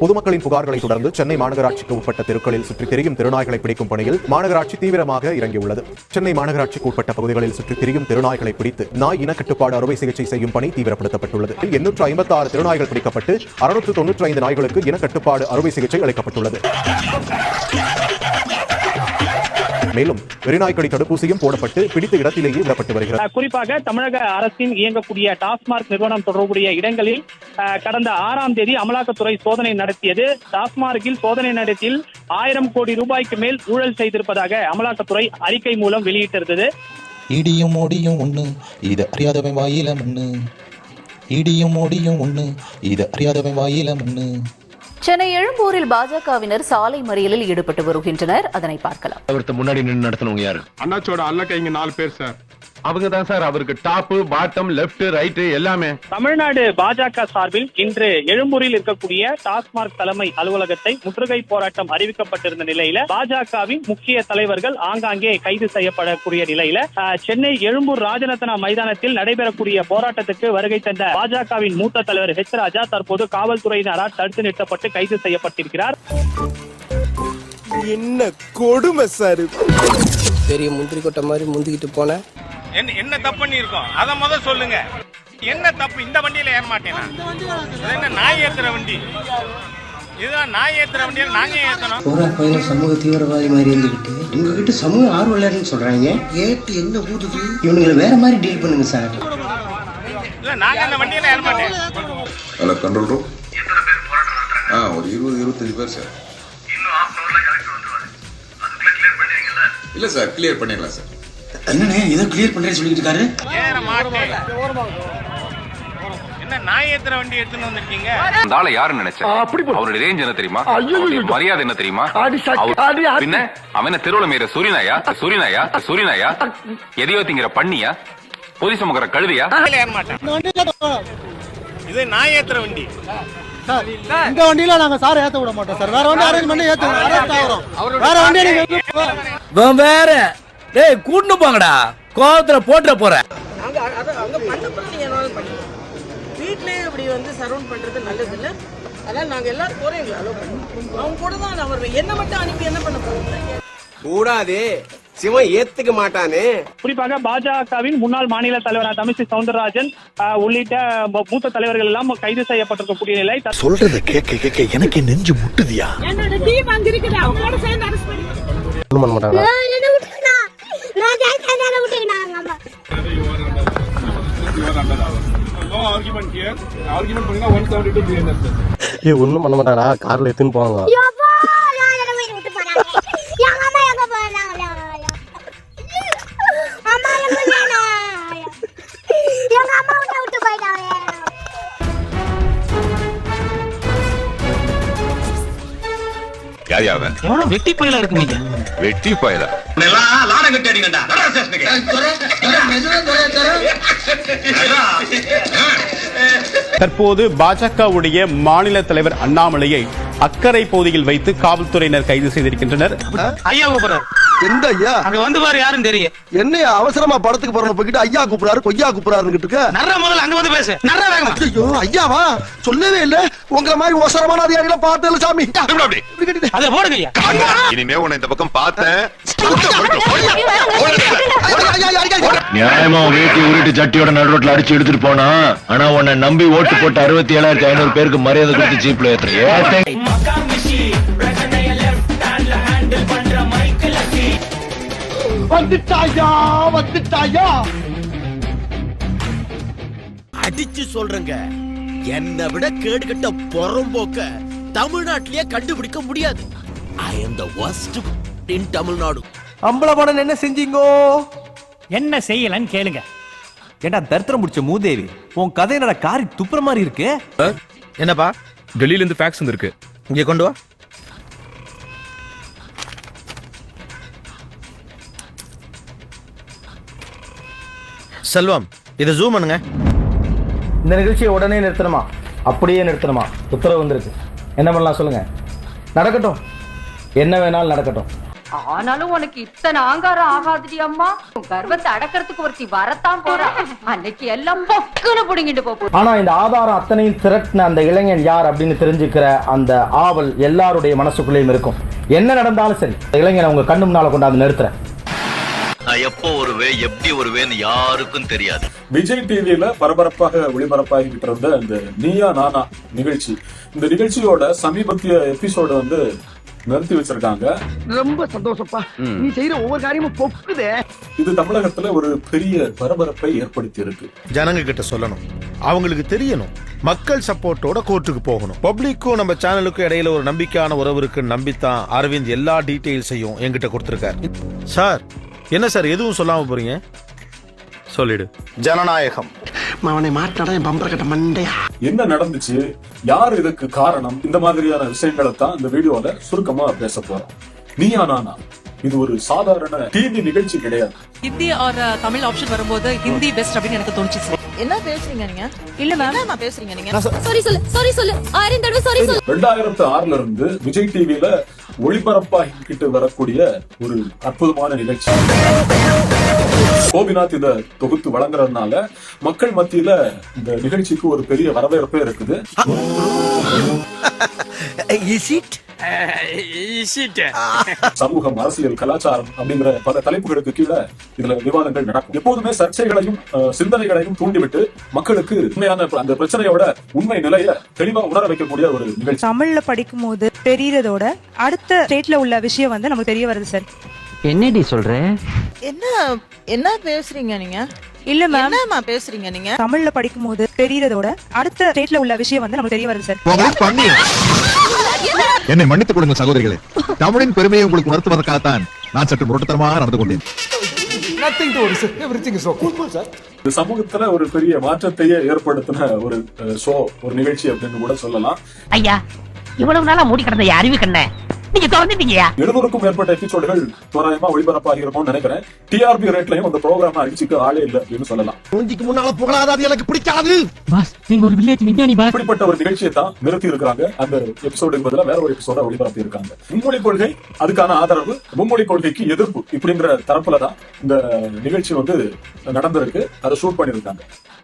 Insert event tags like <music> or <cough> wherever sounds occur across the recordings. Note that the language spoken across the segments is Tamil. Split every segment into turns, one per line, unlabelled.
பொதுமக்களின் புகார்களை தொடர்ந்து சென்னை மாநகராட்சிக்கு உட்பட்ட தெருக்களில் சுற்றி திரியும் திருநாய்களை பிடிக்கும் பணியில் மாநகராட்சி தீவிரமாக இறங்கியுள்ளது. சென்னை மாநகராட்சிக்கு உட்பட்ட பகுதிகளில் சுற்றி திரியும் திருநாய்களை பிடித்து நாய் இனக்கட்டுப்பாடு அறுவை சிகிச்சை செய்யும் பணி தீவிரப்படுத்தப்பட்டுள்ளது. எண்ணூற்று ஐம்பத்தி ஆறு திருநாய்கள் பிடிக்கப்பட்டு அறுநூற்று தொன்னூற்றி ஐந்து நாய்களுக்கு இனக்கட்டுப்பாடு அறுவை சிகிச்சை அளிக்கப்பட்டுள்ளது. மேலும் வெறிநாய்க்கடி தடுப்பூசியும் போடப்பட்டு பிடித்த இடத்திலேயே விடப்பட்டு வருகிறது.
குறிப்பாக தமிழக அரசின் இயங்கக்கூடிய டாஸ்மாக் நிறுவனம் தொடர்புடைய இடங்களில் கடந்த ஆறாம் தேதி அமலாக்கத்துறை சோதனை நடத்தியது. டாஸ்மார்க்கில் சோதனை நடத்தில் ஆயிரம் கோடி ரூபாய்க்கு மேல் ஊழல் செய்திருப்பதாக அமலாக்கத்துறை அறிக்கை மூலம் வெளியிட்டிருந்தது.
இடியும் ஓடியும் ஒண்ணு இது அறியாதவன் வாயில மண்ணு. இடியும் ஓடியும் ஒண்ணு இது அறியாதவன் வாயில மண்ணு.
சென்னை எழும்பூரில் பாஜகவினர் சாலை மறியலில் ஈடுபட்டு வருகின்றனர். அதனை பார்க்கலாம்.
முன்னாடி நின்று நடத்தணுங்க யாரு?
அண்ணாச்சோட அல்ல கைங்க நாலு பேர் சார்.
அவங்க தான் சார் அவருக்கு டாப் பாட்டம் லெஃப்ட் ரைட் எல்லாமே.
தமிழ்நாடு பாஜக சார்பில் இன்று எழும்பூரில் இருக்கக்கூடிய டாஸ்மாக் தலைமை அலுவலகத்தை முற்றுகை போராட்டம் அறிவிக்கப்பட்டிருந்த நிலையில பாஜகவின் முக்கிய தலைவர்கள் ஆங்காங்கே கைது செய்யப்படக்கூடிய நிலையில சென்னை எழும்பூர் ராஜரத்னா மைதானத்தில் நடைபெறக்கூடிய போராட்டத்துக்கு வருகை தந்த பாஜகவின் மூத்த தலைவர் ஹெச் ராஜா தற்போது காவல்துறையினரால் தடுத்து நிறுத்தப்பட்டு கைது செய்யப்பட்டிருக்கிறார்.
என்ன கொடுமை சார்
பெரிய முந்திரி கொட்டை மாதிரி முந்திக்கிட்டு போனேன்
என்ன என்ன தப்பு பண்ணியிருக்கோம்? அதை முத சொல்லுங்க. என்ன தப்பு? இந்த வண்டியில ஏற மாட்டேனா? என்ன நாய் ஏத்துற வண்டி? இதுதான் நாய் ஏத்துற வண்டியில் நாங்க ஏத்தணும்.
போற பையன் சமூக தீவிரவாதி மாதிரி இருந்துகிட்டு உங்ககிட்ட சமூக ஆர்வலர்னு சொல்றாங்க. கேட்டு என்ன கூட்டுது இவனுங்களை வேற மாதிரி டீல் பண்ணுங்க சார்.
இல்ல நாங்க அந்த வண்டியில ஏற மாட்டேன்.
ஹலோ கண்ட்ரோல் ரூம் ஆ ஒரு இருபது இருபத்தஞ்சு பேர் சார். இல்ல சார் கிளியர் பண்ணிடலாம் சார்.
என்னண்ணே ஏதோ கிளியர் பண்றேன்னு சொல்லிட்டு இருக்காரு.
வண்டி
அந்த ஆளை யாரு நினைச்ச? அவருடைய ரேஞ்ச் என்ன தெரியுமா? மரியாதை என்ன தெரியுமா? பின்ன அவன தெருவுல மீற சூரியனாயா? சூரியனாயா? சூரியனாயா? எதையோ திங்கிற பண்ணியா? பொதி சுமக்கிற
மாட்டேன். இது நாய் ஏத்துற வண்டி.
இந்த வண்டியில நாங்க சார் ஏத்த விட மாட்டோம் சார். வேற வண்டி அரேஞ்ச் பண்ணி ஆகிறோம். வேற வண்டியை நீங்க
வேற. டேய் கூட்டு போங்கடா. கோவத்துல போட்டுற போற.
அங்க பண்ணப்பறம் நீங்க என்ன பண்ணுங்க வீட்லயே இப்படி வந்து சரவுண்ட் பண்றது நல்லது இல்ல அதான் நாங்க எல்லாரும் போறோம் எங்களை அலோவ் பண்ணுவோம் அவங்க கூட தான் வருவேன். என்ன மட்டும் அனுப்பி என்ன பண்ண போறீங்க?
கூடாதே. சிவன் ஏத்துக்க மாட்டானே.
குறிப்பாக பாஜகவின் முன்னாள் மாநில தலைவரான தமிழிசை சவுந்தரராஜன் உள்ளிட்ட மூத்த தலைவர்கள் எல்லாம் கைது செய்யப்பட்டிருக்கக்கூடிய நிலை.
சொல்றத கேட்க கேட்க எனக்கு நெஞ்சு முட்டுதியா?
என்னோட டீம் அங்க இருக்குது? அவங்களோட சேர்ந்து பண்ணி <laughs>
ஏய் ஒண்ணும் பண்ண மாட்டாடா கார்ல எடுத்துன்னு போவாங்க.
யார்
வெட்டி பயில இருக்கு
வெட்டி பாயல?
தற்போது பாஜகவுடைய மாநில தலைவர் அண்ணாமலையை அக்கறை பகுதியில் வைத்து காவல்துறையினர் கைது செய்திருக்கின்றனர்.
ஐயா கூப்பிடுறாரு
எந்த ஐயா?
அங்க வந்து பாரு யாரும் தெரியும்
என்ன அவசரமா படத்துக்கு போறோம் போய்கிட்டு ஐயா கூப்பிடாரு கொய்யா கூப்பிடாருன்னு இருக்க?
நர்ற முதல்ல அங்க வந்து பேசு. நர்ற வேகமா.
ஐயோ ஐயாவா? சொல்லவே இல்ல. உங்களை மாதிரி ஒசரமான அதிகாரிகளை பார்த்தல சாமி.
அத போடுங்க ஐயா.
இனிமே உன்னை இந்த பக்கம் பார்த்தேன்.
நியாயமா வேட்டி உருட்டு சட்டியோட நடுரோட்ல அடிச்சு எடுத்துட்டு போனா ஆனா உன்னை நம்பி ஓட்டு போட்டு அறுபத்தி ஏழாயிரத்தி ஐநூறு பேருக்கு மரியாதை கொடுத்து ஜீப்ல ஏத்துறேன்.
வந்துட்டாயா வந்துட்டாயா?
அடிச்சு சொல்றேங்க. என்னை விட கேடுகட்ட பொறம்போக்க தமிழ்நாட்டிலேயே கண்டுபிடிக்க முடியாது. I am the worst in Tamil Nadu
அம்பலப்படன் என்ன செஞ்சீங்கோ?
என்ன செய்யலன்னு கேளுங்க.
ஏண்டா தரித்திரம் முடிச்ச மூதேவி உன் கதை என்னடா காரி துப்புற மாதிரி இருக்கு?
என்னப்பா? டெல்லியில இருந்து ஃபேக்ஸ் வந்திருக்கு.
இங்கே கொண்டு வா. செல்வம் இதை ஜூம் பண்ணுங்க.
இந்த நிகழ்ச்சியை உடனே நிறுத்தணுமா? அப்படியே நிறுத்தணுமா? உத்தரவு வந்திருக்கு. என்ன பண்ணலாம் சொல்லுங்க. நடக்கட்டும். என்ன வேணாலும் நடக்கட்டும்.
ஆனாலும் உனக்கு இத்தனை ஆங்காரம் ஆகாதுடி அம்மா. உன் கர்வத்தை அடக்கிறதுக்கு ஒருத்தி வரத்தான் போறா. அன்னைக்கு எல்லாம் பொக்குன்னு புடுங்கிட்டு போ
ஆனா இந்த ஆதாரம் அத்தனையும் திரட்டின அந்த இளைஞன் யார் அப்படின்னு தெரிஞ்சுக்கிற அந்த ஆவல் எல்லாருடைய மனசுக்குள்ளேயும் இருக்கும். என்ன நடந்தாலும் சரி இந்த இளைஞனை உங்க கண்ணு முன்னால கொண்டாந்து நிறுத்துறேன்.
நான் எப்போ வருவேன் எப்படி வருவேன்னு யாருக்கும் தெரியாது.
விஜய் டிவியில பரபரப்பாக ஒளிபரப்பாகிட்டு இருந்த இந்த நீயா நானா நிகழ்ச்சி. இந்த நிகழ்ச்சியோட சமீபத்திய எபிசோடு வந்து நிறுத்தி வச்சிருக்காங்க.
ரொம்ப சந்தோஷப்பா. நீ செய்யற ஒவ்வொரு காரியமும் பொக்குதே.
இது தமிழகத்துல ஒரு பெரிய பரபரப்பை ஏற்படுத்தி இருக்கு
ஜனங்க கிட்ட சொல்லணும். அவங்களுக்கு தெரியணும். மக்கள் சப்போர்ட்டோட கோர்ட்டுக்கு போகணும். பப்ளிக்கும் நம்ம சேனலுக்கும் இடையில ஒரு நம்பிக்கையான உறவு இருக்குன்னு நம்பித்தான் அரவிந்த் எல்லா டீட்டெயில்ஸையும் என்கிட்ட கொடுத்திருக்காரு. சார் என்ன சார் எதுவும் சொல்லாம போறீங்க? சொல்லிடு. ஜனநாயகம்.
அவனை மாட்டாடா என் பம்பர கட்ட மண்டையா?
என்ன நடந்துச்சு? யார் இதுக்கு காரணம்? இந்த மாதிரியான விஷயங்களை தான் இந்த வீடியோல சுருக்கமா பேச போறோம். நீயா நானா? இது ஒரு சாதாரண டிவி நிகழ்ச்சி கிடையாது.
ஹிந்தி ஆர் தமிழ் ஆப்ஷன் வரும்போது ஹிந்தி பெஸ்ட் அப்படின்னு எனக்கு தோணுச்சு என்ன பேசுறீங்க நீங்க? இல்ல மேம் பேசுறீங்க நீங்க?
சாரி சொல்லு. சாரி சொல்லு. ஆயிரம் தடவை சாரி சொல்லு.
ரெண்டாயிரத்து ஆறுல இருந்து விஜய் டிவியில ஒளிபரப்பாகிக்கிட்டு வரக்கூடிய ஒரு அற்புதமான நிகழ்ச்சி. கோபிநாத் இத தொகுத்து வழங்குறதுனால மக்கள் மத்தியில இந்த நிகழ்ச்சிக்கு ஒரு பெரிய வரவேற்பே இருக்குது. <laughs> சமூகம் அரசியல் கலாச்சாரம் அப்படிங்கிற பல தலைப்புகளுக்கு கீழே இதுல விவாதங்கள் நடக்கும். எப்போதுமே சர்ச்சைகளையும் சிந்தனைகளையும் தூண்டிவிட்டு மக்களுக்கு உண்மையான அந்த பிரச்சனையோட உண்மை நிலைய தெளிவா உணர வைக்கக்கூடிய ஒரு நிகழ்ச்சி.
தமிழ்ல படிக்கும் போது தெரியறதோட அடுத்த ஸ்டேட்ல உள்ள விஷயம் வந்து நமக்கு தெரிய வருது சார்.
என்னடி சொல்ற?
என்ன என்ன பேசுறீங்க நீங்க? இல்ல மேம் என்னமா பேசுறீங்க நீங்க? தமிழ்ல படிக்கும் போது தெரியறதோட அடுத்த ஸ்டேட்ல உள்ள விஷயம் வந்து நமக்கு தெரிய வருது சார்.
என்னை மன்னித்துக் கொடுங்க சகோதரிகளே. தமிழின் பெருமையை உங்களுக்கு வருத்துவதற்காகத்தான் நான் சற்று முரட்டுத்தனமாக நடந்து கொண்டேன்.
இந்த சமூகத்துல ஒரு பெரிய மாற்றத்தையே ஏற்படுத்தின ஒரு ஷோ ஒரு நிகழ்ச்சி அப்படின்னு கூட சொல்லலாம்.
ஐயா இவ்வளவு நாளா மூடி கிடந்த அறிவு கண்ண நீங்க திறந்துட்டீங்கயா
எழுநூறுக்கும் மேற்பட்ட எபிசோடுகள் தோராயமா ஒளிபரப்பாகி இருக்கும்னு நினைக்கிறேன். டிஆர்பி ரேட்லயும் அந்த ப்ரோக்ராம் அடிச்சுக்க ஆளே இல்லை அப்படின்னு சொல்லலாம்.
மூஞ்சிக்கு முன்னால புகழாத அது எனக்கு பிடிக்காது.
பாஸ் நீங்க ஒரு வில்லேஜ் விஞ்ஞானி பாஸ்.
இப்படிப்பட்ட ஒரு நிகழ்ச்சியை தான் நிறுத்தி இருக்காங்க அந்த எபிசோடு பதிலா வேற ஒரு எபிசோட ஒளிபரப்பி இருக்காங்க. மும்மொழி கொள்கை அதுக்கான ஆதரவு மும்மொழி கொள்கைக்கு எதிர்ப்பு இப்படிங்கிற தரப்புல தான் இந்த நிகழ்ச்சி வந்து நடந்திருக்கு. அதை ஷூட் பண்ணிருக்காங்க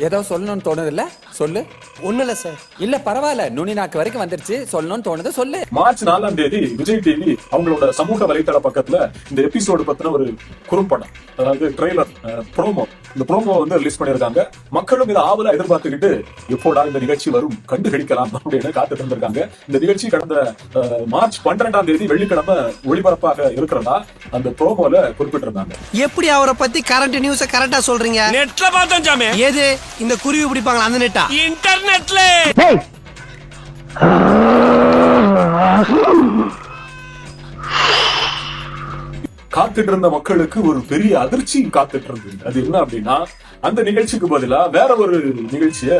ஏதோ சொல்லணும்னு தோணுது இல்ல சொல்லு. ஒண்ணு இல்ல சார். இல்ல பரவாயில்ல. நுனி நாக்கு வரைக்கும் வந்துருச்சு. சொல்லணும்னு தோணுது சொல்லு.
மார்ச் நாலாம் தேதி விஜய் டிவி அவங்களோட சமூக வலைத்தள பக்கத்துல இந்த எபிசோடு பத்தின ஒரு குறும்படம் அதாவது ட்ரெய்லர் ப்ரோமோ இந்த ப்ரோமோ வந்து ரிலீஸ் பண்ணிருக்காங்க மக்களும் இதை ஆவலா எதிர்பார்த்துக்கிட்டு எப்போடா இந்த நிகழ்ச்சி வரும் கண்டுகளிக்கலாம் அப்படின்னு காத்துட்டு இருந்திருக்காங்க இந்த நிகழ்ச்சி கடந்த மார்ச் பன்னிரெண்டாம் தேதி வெள்ளிக்கிழமை ஒளிபரப்பாக இருக்கிறதா அந்த ப்ரோமோல குறிப்பிட்டிருந்தாங்க.
எப்படி அவரை பத்தி கரண்ட் நியூஸ கரெக்டா சொல்றீங்க? நெட்ல பார்த்தோம் சாமி. ஏது இந்த குருவி பிடிப்பாங்களா? அந்த நெட்டா? இன்டர்நெட்ல.
காத்துட்டு இருந்த மக்களுக்கு ஒரு பெரிய அதிர்ச்சி காத்துட்டு இருந்தது அது என்ன அப்படின்னா அந்த நிகழ்ச்சிக்கு பதிலா வேற ஒரு நிகழ்ச்சிய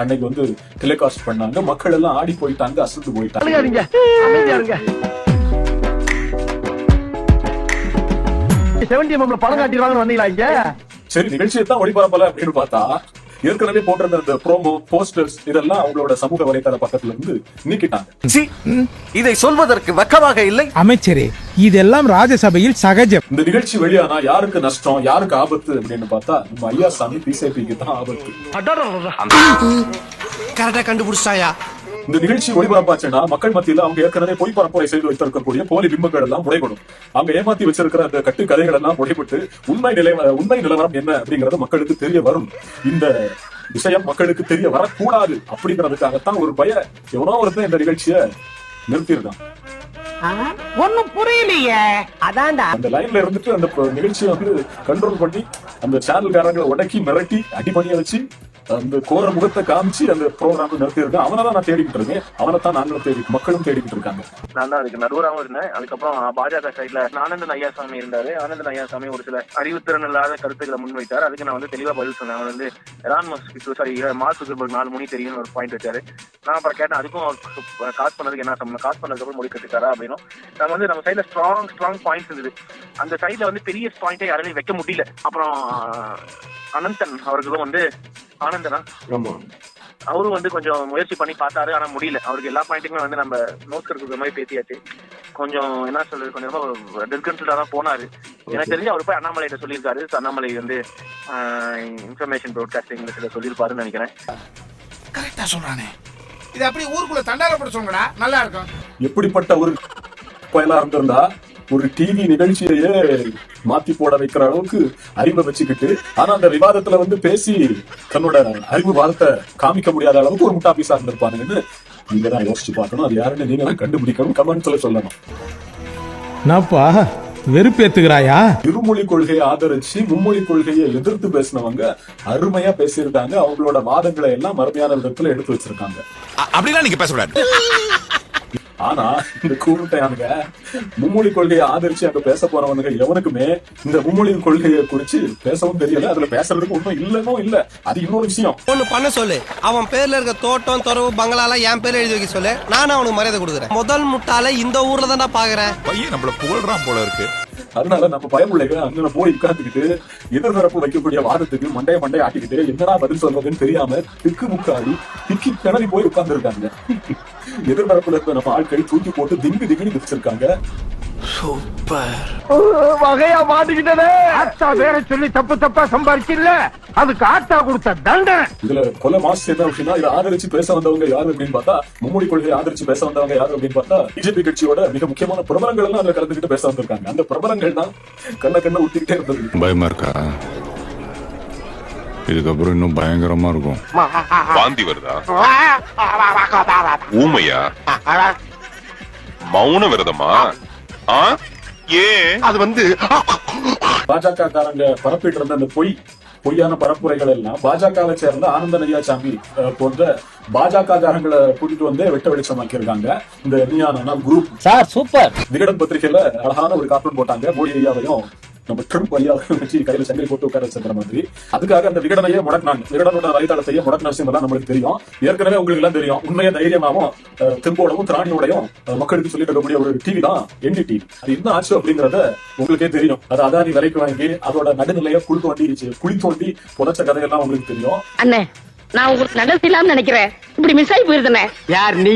அன்னைக்கு வந்து டெலிகாஸ்ட் பண்ணாங்க. மக்கள் எல்லாம் ஆடி போயிட்டாங்க அசந்து போயிட்டாங்க.
செவன்டி எம்எம்ல படம் காட்டிடுவாங்கன்னு வந்தீங்களா இங்க?
சரி நிகழ்ச்சியை தான் ஒளிபரப்பல அப்படின்னு பார்த்தா ஏற்கனவே போட்டிருந்த இந்த ப்ரோமோ போஸ்டர்ஸ் இதெல்லாம் அவங்களோட சமூக வலைத்தள பக்கத்துல இருந்து நீக்கிட்டாங்க.
இதை சொல்வதற்கு வெக்கமாக இல்லை.
அமைச்சரே இதெல்லாம் ராஜசபையில் சகஜம்.
இந்த நிகழ்ச்சி வெளியானா யாருக்கு நஷ்டம் யாருக்கு ஆபத்து அப்படின்னு பார்த்தா நம்ம ஐயா சாமி பிசேபிக்கு தான் ஆபத்து.
கரெக்டா கண்டுபிடிச்சாயா?
இந்த நிகழ்ச்சி ஒளிபரப்பாச்சுன்னா மக்கள் மத்தியில அவங்க ஏற்கனவே பொய் பரப்புரை செய்து வைத்திருக்கக்கூடிய போலி பிம்பங்கள் எல்லாம் முறைப்படும் அவங்க ஏமாத்தி வச்சிருக்கிற அந்த கட்டு கதைகள் எல்லாம் முறைப்பட்டு உண்மை நிலை உண்மை நிலவரம் என்ன அப்படிங்கறது மக்களுக்கு தெரிய வரும். இந்த விஷயம் மக்களுக்கு தெரிய வரக்கூடாது அப்படிங்கறதுக்காகத்தான் ஒரு பய எவனோ ஒருத்தன் இந்த நிகழ்ச்சியை நிறுத்தியிருக்கான்.
ஒண்ணும் புரியலையே. அதான்டா.
அந்த லைன்ல இருந்துட்டு அந்த நிகழ்ச்சியை வந்து கண்ட்ரோல் பண்ணி அந்த சேனல்காரங்களை உடக்கி மிரட்டி அடிபணிய வச்சு அந்த கோர முகத்தை காமிச்சு அந்த ப்ரோக்ராம் நடத்தி இருக்கேன் அவனை தான் நான் தேடிக்கிட்டு இருக்கேன். அவனை தான் நாங்களும் தேடி மக்களும் தேடிக்கிட்டு இருக்காங்க.
நான் தான் அதுக்கு நடுவராகவும் இருந்தேன். அதுக்கப்புறம் பாஜக சைட்ல ஆனந்தன் ஐயாசாமி இருந்தாரு. ஆனந்தன் ஐயாசாமி ஒரு சில அறிவுத்திறன் இல்லாத கருத்துக்களை முன்வைத்தார் அதுக்கு நான் வந்து தெளிவா பதில் சொன்னேன். அவர் வந்து Elon Musk sorry Mark Zuckerberg நாலு மணி தெரியும்னு ஒரு பாயிண்ட் வச்சாரு. நான் அப்புறம் கேட்டேன் அதுக்கும் அவர் காசு பண்ணதுக்கு என்ன சம்பளம் காசு பண்ணதுக்கு முடி கட்டுக்காரா அப்படின்னு நம்ம வந்து நம்ம சைட்ல ஸ்ட்ராங் ஸ்ட்ராங் பாயிண்ட்ஸ் இருந்தது. அந்த சைட்ல வந்து பெரிய பாயிண்டே யாராலையும் வைக்க முடியல. அப்புறம் அனந்தன் அவர்களும் வந்து ஆனந்தனா? அவரும் வந்து கொஞ்சம் முயற்சி பண்ணி பார்த்தாரு ஆனா முடியல. அவருக்கு எல்லா பாயிண்ட்டுமே வந்து நம்ம நோட்ஸ் இருக்கிற மாதிரி பேசியாச்சு. கொஞ்சம் என்ன சொல்றது கொஞ்சம் ரொம்ப டிஸ்கன்சல்டா தான் போனாரு. எனக்கு தெரிஞ்சு அவர் போய் அண்ணாமலைகிட்ட சொல்லியிருக்காரு. அண்ணாமலை வந்து இன்ஃபர்மேஷன் ப்ராட்காஸ்டிங் சில சொல்லியிருப்பாருன்னு நினைக்கிறேன்.
கரெக்டா சொல்றானே. இது அப்படியே ஊருக்குள்ள தண்டாரப்பட சொல்லுங்கடா நல்லா இருக்கும்.
எப்படிப்பட்ட ஒரு பயலா இருந்திருந்தா ஒரு டிவி நிகழ்ச்சியையே மாத்தி போட வைக்கிற அளவுக்கு அறிவை வச்சுக்கிட்டு ஆனா அந்த விவாதத்துல வந்து பேசி தன்னோட அறிவு வாதத்தை காமிக்க முடியாத அளவுக்கு ஒரு முட்டா பீஸா இருந்திருப்பானுங்கன்னு நீங்க தான் யோசிச்சு பார்க்கணும். அது யாருன்னு நீங்க தான் கண்டுபிடிக்கணும் கமெண்ட்ஸ்ல சொல்லணும்.
என்னப்பா வெறுப்பேத்துக்கிறாயா?
இருமொழி கொள்கையை ஆதரிச்சு மும்மொழி கொள்கையை எதிர்த்து பேசினவங்க அருமையா பேசியிருக்காங்க. அவங்களோட வாதங்களை எல்லாம் அருமையான விதத்துல எடுத்து வச்சிருக்காங்க.
அப்படிலாம் நீங்க பேசக்கூடாது.
ஆனா இந்த கூட்டயானுங்க மும்மொழி கொள்கையை ஆதரிச்சு அங்க பேச போறவனுங்க எவனுக்குமே இந்த மும்மொழி கொள்கையை குறிச்சு பேசவும் தெரியல. அதுல பேசுறதுக்கு ஒண்ணும் இல்லனோ இல்ல. அது இன்னொரு விஷயம்.
ஒண்ணு பண்ண சொல்லு. அவன் பேர்ல இருக்க தோட்டம் துறவு பங்களால என் பேர் எழுதி வைக்க சொல்லு. நானும் அவனுக்கு மரியாதை கொடுக்குறேன். முதல் முட்டால இந்த ஊர்ல தான் பாக்குறேன்.
பையன் நம்மள புகழ்றான் போல இருக்கு.
அதனால நம்ம பயமுள்ளைங்க அங்க போய் உட்கார்ந்துக்கிட்டு எதிர்தரப்பு வைக்கக்கூடிய வாதத்துக்கு மண்டைய மண்டைய ஆட்டிக்கிட்டு என்னடா பதில் சொல்றதுன்னு தெரியாம திக்கு முக்காடி திக்கி கிணறி போய் உட்கார்ந்து இருக்காங்க எதிர்தரப்புல இருந்த நம்ம ஆட்கள் தூக்கி போட்டு திங்கு திங்குன்னு மிதிச்சிருக்காங்க
வகையா மாட்டிக்கிட்டதே. ஆத்தா வேற சொல்லி தப்பு தப்பா சம்பாரிச்சில்ல அதுக்கு ஆத்தா கொடுத்த தண்டனை.
இதுல கொலை மாசு என்ன அப்படின்னா இதை ஆதரிச்சு பேச வந்தவங்க யாரு அப்படின்னு பார்த்தா மும்மொழி கொள்கையை ஆதரிச்சு பேச வந்தவங்க யாரு அப்படின்னு பார்த்தா பிஜேபி கட்சியோட மிக முக்கியமான பிரபலங்கள் எல்லாம் அதுல கலந்துக்கிட்டு பேச வந்திருக்காங்க. அந்த பிரபலங்கள் தான் கண்ண கண்ண ஊத்திக்கிட்டே இருந்தது
பயமா இருக்கா? இதுக்கப்புறம் இன்னும் பயங்கரமா இருக்கும்.
வாந்தி வருதா? ஊமையா? மௌன விரதமா? ஆ? ஏன்
அது வந்து பாஜக காரங்க பரப்பிட்டு இருந்த அந்த பொய் பொய்யான பரப்புரைகள் எல்லாம் பாஜகவை சேர்ந்த ஆனந்த நையாசாமி அஹ், போன்ற பாஜக காரங்களை கூட்டிட்டு வந்து வெட்ட வெளிச்சமாக்கியிருக்காங்க இந்த நியானா குரூப்.
Sir super.
விகடன் பத்திரிகையில அழகான ஒரு கார்ட்டூன் போட்டாங்க. மோடி ஐயாவையும் நம்ம ட்ரம்ப் ஐயாவையும் வச்சு கையில சங்கிலி போட்டு உட்கார வச்சிருக்கிற மாதிரி. அதுக்காக அந்த விகடனையே முடக்கினாங்க. விகடனோட வலைதளத்தையே முடக்கின விஷயம் எல்லாம் நம்மளுக்கு தெரியும். ஏற்கனவே உங்களுக்கு எல்லாம் தெரியும். உண்மையை தைரியமாவும் தெம்போடவும் திராணியோடையும் மக்களுக்கு சொல்லிட்டு இருக்கக்கூடிய ஒரு டிவி தான் என்டி டிவி அது என்ன ஆச்சு அப்படிங்கறத உங்களுக்கே தெரியும். அது அதானி விலைக்கு வாங்கி அதோட நடுநிலையை குழி தோண்டி குழி தோண்டி புதைச்ச கதையெல்லாம் உங்களுக்கு தெரியும்.
அண்ணே நான் உங்களுக்கு நல்லது செய்யலாம்னு நினைக்கிறேன். இப்படி மிஸ் ஆகி போயிருந்தனே
யார் நீ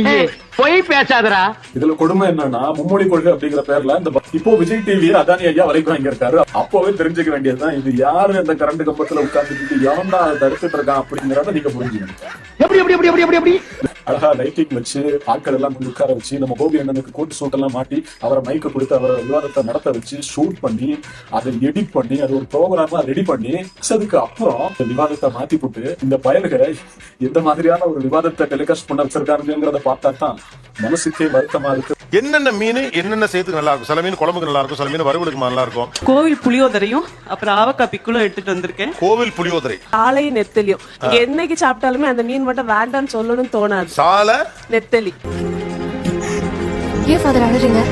போய் பேசாதடா.
இதுல கொடுமை என்னன்னா மும்மொழி கொள்கை அப்படிங்கிற பேர்ல இந்த இப்போ விஜய் டிவி அதானி ஐயா வரைக்கும் வாங்கி இருக்காரு அப்பவே தெரிஞ்சுக்க வேண்டியதுதான். இது யாரு அந்த கரண்ட் கம்பத்துல உட்கார்ந்துட்டு எவன்டா தடுத்துட்டு இருக்கான் அப்படிங்கறத நீங்க புரிஞ்சுக்கணும்.
எப்படி எப்படி எப்படி எப்படி எப்படி?
அழகா லைட்டிங் வச்சு ஆட்கள் எல்லாம் கொண்டு உட்கார வச்சு நம்ம கோபி அண்ணனுக்கு கோட்டு சூட் எல்லாம் மாட்டி அவரை மைக்க கொடுத்து அவரை விவாதத்தை நடத்த வச்சு ஷூட் பண்ணி அதை எடிட் பண்ணி அது ஒரு ப்ரோக்ராமா ரெடி பண்ணி அதுக்கு அப்புறம் இந்த விவாதத்தை மாத்தி போட்டு இந்த பயல்களை எந்த மாதிரியான ஒரு விவாதத்தை டெலிகாஸ்ட் பண்ண வச்சிருக்காருங்கிறத பார்த்தா தான் மனசுக்கே வருத்தமா இருக்கு.
என்னென்ன மீன் என்னென்ன சேர்த்து நல்லா இருக்கும் சில மீன் குழம்புக்கு நல்லா இருக்கும் சில மீன் வறுவலுக்கு நல்லா இருக்கும்
கோவில் புளியோதரையும் அப்புறம் ஆவக்காய் பிக்குளும் எடுத்துட்டு வந்திருக்கேன்.
கோவில் புளியோதரை.
சாலை நெத்தலியும் என்னைக்கு சாப்பிட்டாலுமே அந்த மீன் மட்டும் வேண்டாம்னு சொல்லணும்னு தோணாது.
சாலை
நெத்தலி.
ஏன் ஃபாதர் அழுறீங்க?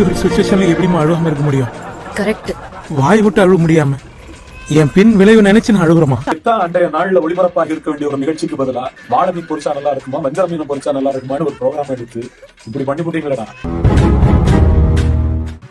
ஒரு சுச்சுவேஷன்ல எப்படிமா அழுகாம இருக்க முடியும்?
கரெக்ட்
வாய் விட்டு அழுக முடியாம. என் பின் விளைவு நினைச்சு நான் அழுகுறமா?
இதான் அன்றைய நாள்ல ஒளிபரப்பாக இருக்க வேண்டிய ஒரு நிகழ்ச்சிக்கு பதிலா வாழை மீன் பொரிச்சா நல்லா இருக்குமா வஞ்சர மீன் பொரிச்சா நல்லா இருக்குமான்னு ஒரு ப்ரோக்ராம் எடுத்து இப்படி பண்ணி போட்டீங்களா